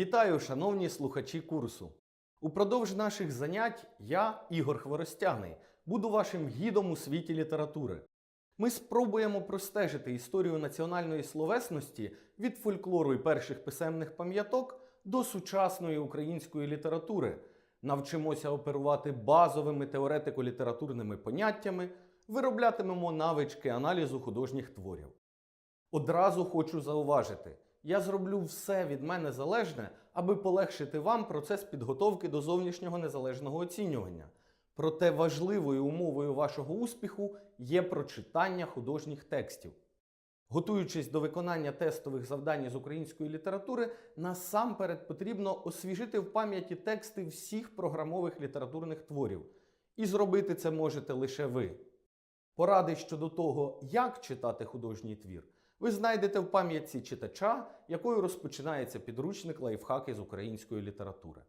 Вітаю, шановні слухачі курсу. Упродовж наших занять я, Ігор Хворостяний, буду вашим гідом у світі літератури. Ми спробуємо простежити історію національної словесності від фольклору і перших писемних пам'яток до сучасної української літератури. Навчимося оперувати базовими теоретико-літературними поняттями, вироблятимемо навички аналізу художніх творів. Одразу хочу зауважити, я зроблю все від мене залежне, аби полегшити вам процес підготовки до зовнішнього незалежного оцінювання. Проте важливою умовою вашого успіху є прочитання художніх текстів. Готуючись до виконання тестових завдань з української літератури, насамперед потрібно освіжити в пам'яті тексти всіх програмових літературних творів. І зробити це можете лише ви. Поради щодо того, як читати художній твір, ви знайдете в пам'ятці читача, якою розпочинається підручник лайфхаки з української літератури.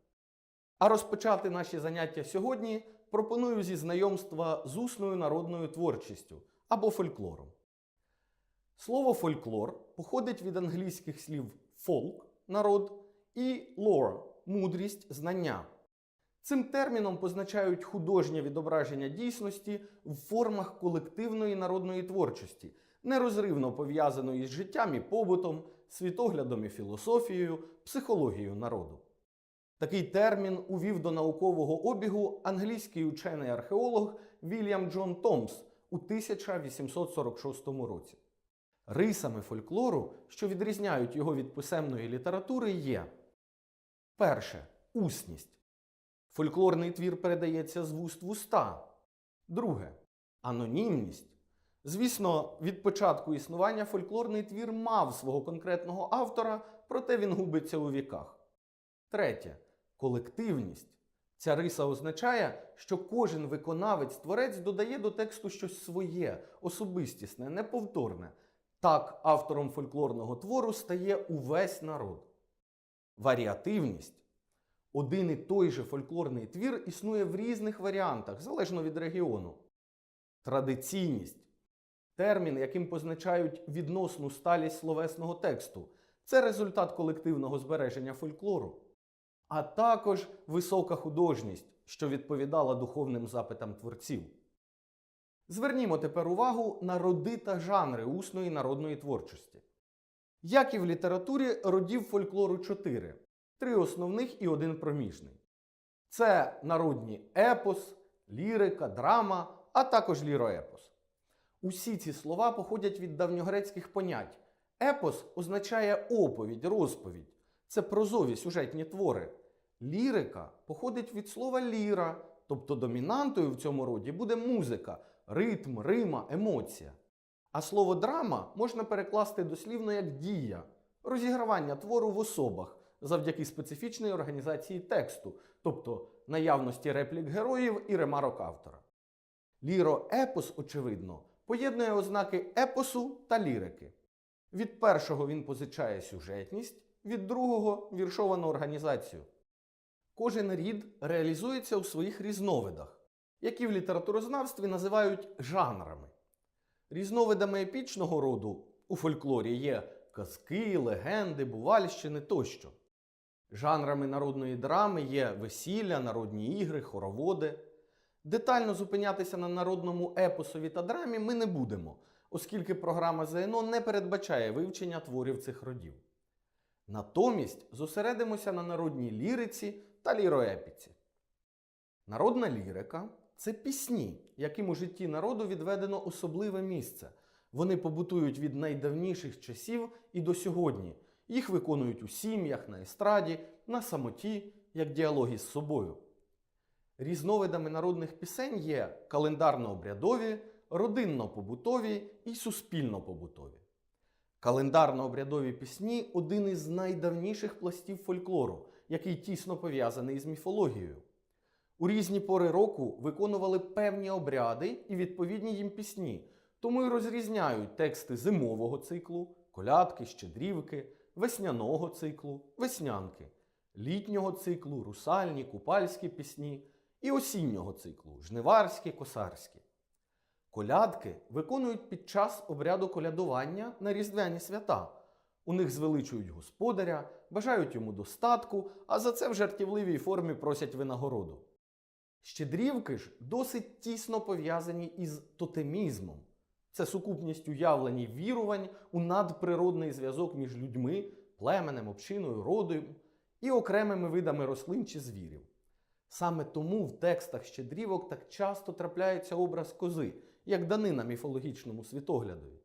А розпочати наші заняття сьогодні пропоную зі знайомства з усною народною творчістю або фольклором. Слово фольклор походить від англійських слів folk народ і lore мудрість, знання. Цим терміном позначають художнє відображення дійсності в формах колективної народної творчості, нерозривно пов'язаної з життям і побутом, світоглядом і філософією, психологією народу. Такий термін увів до наукового обігу англійський учений археолог Вільям Джон Томс у 1846 році. Рисами фольклору, що відрізняють його від писемної літератури, є перше усність. Фольклорний твір передається з вуст в уста. Друге анонімність. Звісно, від початку існування фольклорний твір мав свого конкретного автора, проте він губиться у віках. Третє колективність. Ця риса означає, що кожен виконавець творець додає до тексту щось своє, особистісне, неповторне. Так, автором фольклорного твору стає увесь народ. Варіативність. Один і той же фольклорний твір існує в різних варіантах, залежно від регіону. Традиційність термін, яким позначають відносну сталість словесного тексту. Це результат колективного збереження фольклору. А також висока художність, що відповідала духовним запитам творців. Звернімо тепер увагу на роди та жанри усної народної творчості. Як і в літературі, родів фольклору чотири: три основних і один проміжний. Це народні епос, лірика, драма, а також ліроепос. Усі ці слова походять від давньогрецьких понять. Епос означає оповідь, розповідь. Це прозові сюжетні твори. Лірика походить від слова ліра, тобто домінантою в цьому роді буде музика, ритм, рима, емоція. А слово драма можна перекласти дослівно як дія, розігравання твору в особах завдяки специфічній організації тексту, тобто наявності реплік героїв і ремарок автора. Ліроепос, очевидно, поєднує ознаки епосу та лірики. Від першого він позичає сюжетність, від другого віршовану організацію. Кожен рід реалізується у своїх різновидах, які в літературознавстві називають жанрами. Різновидами епічного роду у фольклорі є казки, легенди, бувальщини тощо. Жанрами народної драми є весілля, народні ігри, хороводи. Детально зупинятися на народному епосові та драмі ми не будемо, оскільки програма ЗНО не передбачає вивчення творів цих родів. Натомість зосередимося на народній ліриці та ліроепіці. Народна лірика це пісні, яким у житті народу відведено особливе місце. Вони побутують від найдавніших часів і до сьогодні. Їх виконують у сім'ях, на естраді, на самоті, як діалоги з собою. Різновидами народних пісень є календарно-обрядові, родинно-побутові і суспільно-побутові. Календарно-обрядові пісні один із найдавніших пластів фольклору, який тісно пов'язаний з міфологією. У різні пори року виконували певні обряди і відповідні їм пісні, тому й розрізняють тексти зимового циклу, колядки, щедрівки, весняного циклу, веснянки, літнього циклу, русальні, купальські пісні і осіннього циклу жниварські, косарські. Колядки виконують під час обряду колядування на різдвяні свята, У них звеличують господаря, бажають йому достатку, а за це в жартівливій формі просять винагороду. Щедрівки ж досить тісно пов'язані із тотемізмом. Це сукупність уявлень і вірувань у надприродний зв'язок між людьми, племенем, общиною, родом і окремими видами рослин чи звірів. Саме тому в текстах щедрівок так часто трапляється образ кози, як данина міфологічному світоглядові.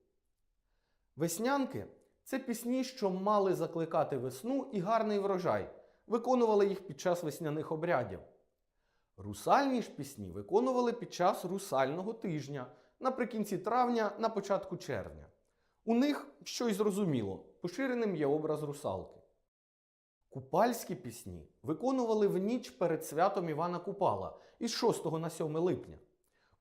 Веснянки це пісні, що мали закликати весну і гарний врожай, виконували їх під час весняних обрядів. Русальні ж пісні виконували під час русального тижня, наприкінці травня, на початку червня. У них, що й зрозуміло, поширеним є образ русалки. Купальські пісні виконували в ніч перед святом Івана Купала із 6 на 7 липня.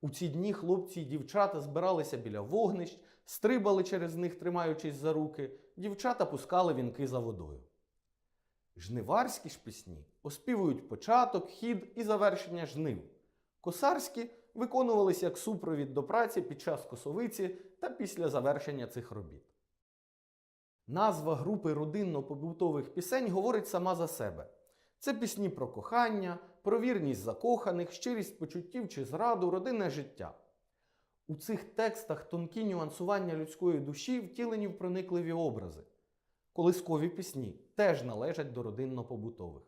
У ці дні хлопці і дівчата збиралися біля вогнищ, стрибали через них, тримаючись за руки, дівчата пускали вінки за водою. Жниварські ж пісні оспівують початок, хід і завершення жнив. Косарські виконувалися як супровід до праці під час косовиці та після завершення цих робіт. Назва групи родинно-побутових пісень говорить сама за себе. Це пісні про кохання, про вірність закоханих, щирість почуттів чи зраду, родинне життя. У цих текстах тонкі нюансування людської душі втілені в проникливі образи. Колискові пісні теж належать до родинно-побутових.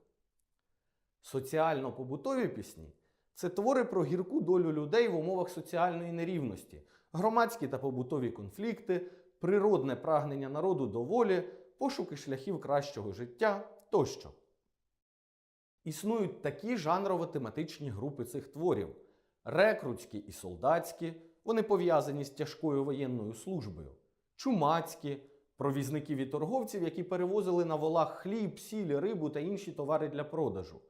Соціально-побутові пісні це твори про гірку долю людей в умовах соціальної нерівності, громадські та побутові конфлікти, природне прагнення народу до волі, пошуки шляхів кращого життя тощо. Існують такі жанрово-тематичні групи цих творів: рекрутські і солдатські, вони пов'язані з тяжкою воєнною службою, чумацькі, про візників і торговців, які перевозили на волах хліб, сіль, рибу та інші товари для продажу,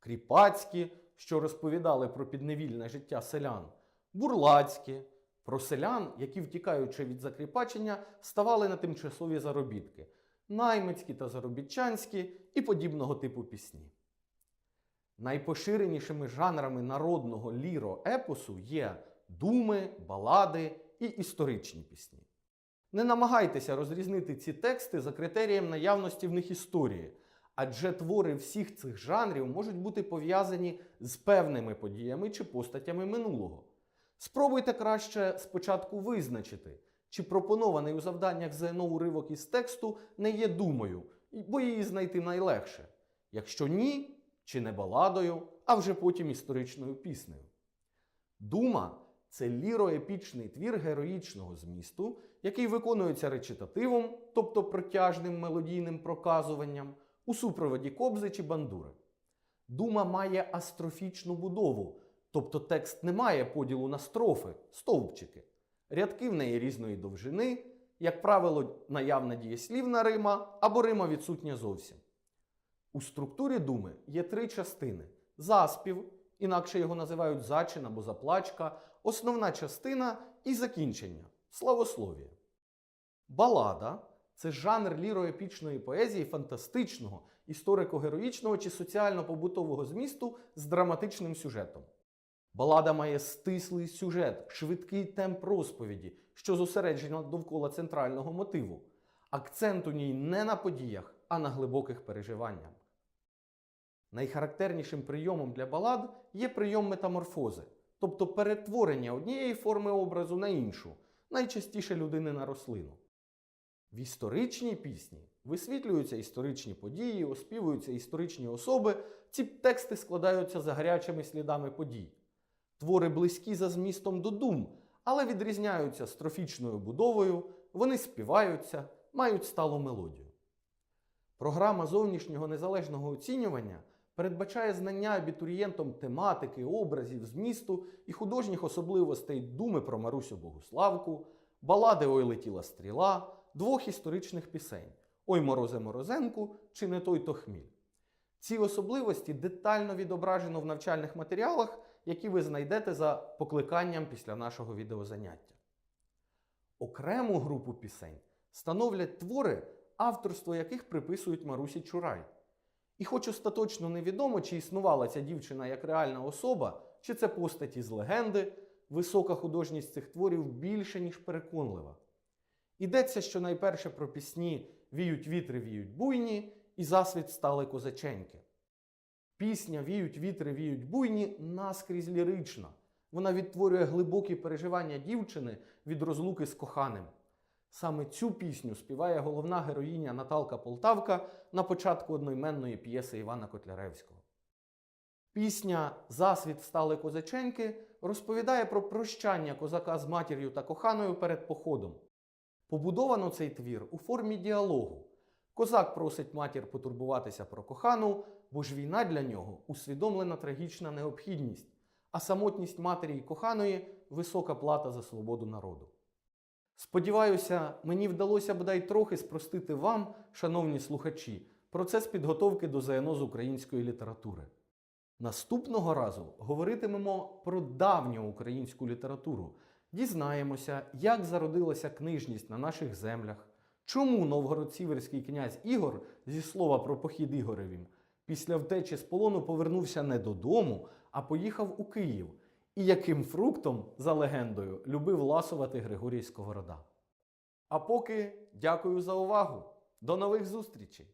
кріпацькі, що розповідали про підневільне життя селян, бурлацькі, про селян, які, втікаючи від закріпачення, ставали на тимчасові заробітки, наймицькі та заробітчанські і подібного типу пісні. Найпоширенішими жанрами народного ліро-епосу є думи, балади і історичні пісні. Не намагайтеся розрізнити ці тексти за критерієм наявності в них історії, адже твори всіх цих жанрів можуть бути пов'язані з певними подіями чи постатями минулого. Спробуйте краще спочатку визначити, чи пропонований у завданнях ЗНО уривок із тексту не є думою, бо її знайти найлегше. Якщо ні, чи не баладою, а вже потім історичною піснею. Дума це ліроепічний твір героїчного змісту, який виконується речитативом, тобто протяжним мелодійним проказуванням, у супроводі кобзи чи бандури. Дума має астрофічну будову, тобто текст не має поділу на строфи, стовпчики. Рядки в неї різної довжини, як правило, наявна дієслівна рима або рима відсутня зовсім. У структурі думи є три частини: заспів, інакше його називають зачин або заплачка, основна частина і закінчення славослов'я. Балада це жанр ліроепічної поезії фантастичного, історико-героїчного чи соціально-побутового змісту з драматичним сюжетом. Балада має стислий сюжет, швидкий темп розповіді, що зосереджено довкола центрального мотиву. Акцент у ній не на подіях, а на глибоких переживаннях. Найхарактернішим прийомом для балад є прийом метаморфози, тобто перетворення однієї форми образу на іншу, найчастіше людини на рослину. В історичній пісні висвітлюються історичні події, оспівуються історичні особи, ці тексти складаються за гарячими слідами подій. Твори близькі за змістом до дум, але відрізняються строфічною будовою, вони співаються, мають сталу мелодію. Програма зовнішнього незалежного оцінювання передбачає знання абітурієнтом тематики, образів, змісту і художніх особливостей думи про Марусю Богуславку, балади Ой летіла стріла, двох історичних пісень Ой морозе морозенку чи не той то хміль. Ці особливості детально відображено в навчальних матеріалах, які ви знайдете за покликанням після нашого відеозаняття. Окрему групу пісень становлять твори, авторство яких приписують Марусі Чурай. І хоч остаточно невідомо, чи існувала ця дівчина як реальна особа, чи це постаті з легенди, висока художність цих творів більше, ніж переконлива. Йдеться що найперше про пісні Віють вітри, віють буйні і засвіт стали козаченьки. Пісня Віють вітри, віють буйні наскрізь лірична. Вона відтворює глибокі переживання дівчини від розлуки з коханим. Саме цю пісню співає головна героїня Наталка Полтавка на початку одноіменної п'єси Івана Котляревського. Пісня Засвіт стали козаченьки розповідає про прощання козака з матір'ю та коханою перед походом. Побудовано цей твір у формі діалогу. Козак просить матір потурбуватися про кохану, бо ж війна для нього усвідомлена трагічна необхідність, а самотність матері і коханої висока плата за свободу народу. Сподіваюся, мені вдалося бодай трохи спростити вам, шановні слухачі, процес підготовки до ЗНО з української літератури. Наступного разу говоритимемо про давню українську літературу. Дізнаємося, як зародилася книжність на наших землях, чому новгород-сіверський князь Ігор, зі слова про похід Ігоревім, після втечі з полону повернувся не додому, а поїхав у Київ, і яким фруктом, за легендою, любив ласувати Григорій Сковорода. А поки дякую за увагу. До нових зустрічей!